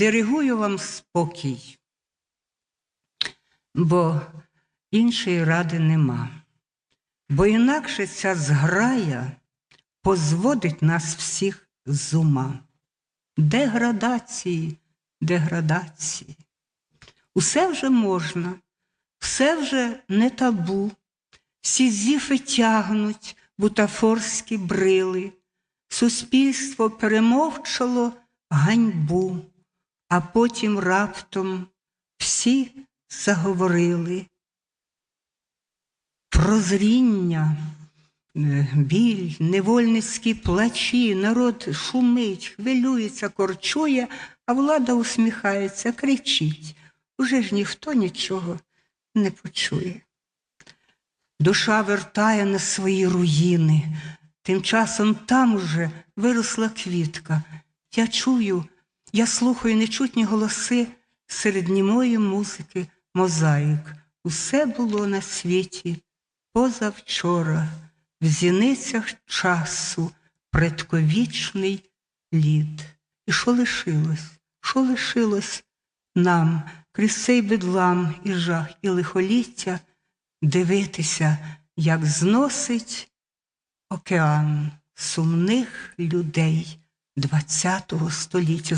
диригую вам спокій, бо іншої ради нема. Бо інакше ця зграя позводить нас всіх з ума. Деградації, деградації. Усе вже можна, все вже не табу. Всі зіфи тягнуть бутафорські брили, суспільство перемовчало ганьбу, а потім раптом всі заговорили. Прозріння, е, біль, невольницькі плачі, народ шумить, хвилюється, корчує, а влада усміхається, кричить. Уже ж ніхто нічого не почує. Душа вертає на свої руїни. Тим часом там уже виросла квітка. Я чую, я слухаю нечутні голоси серед німої музики мозаїк. Усе було на світі позавчора, в зіницях часу предковічний лід. І що лишилось? Що лишилось нам крізь цей бедлам і жах, і лихоліття дивитися, як зносить океан сумних людей ХХ століття.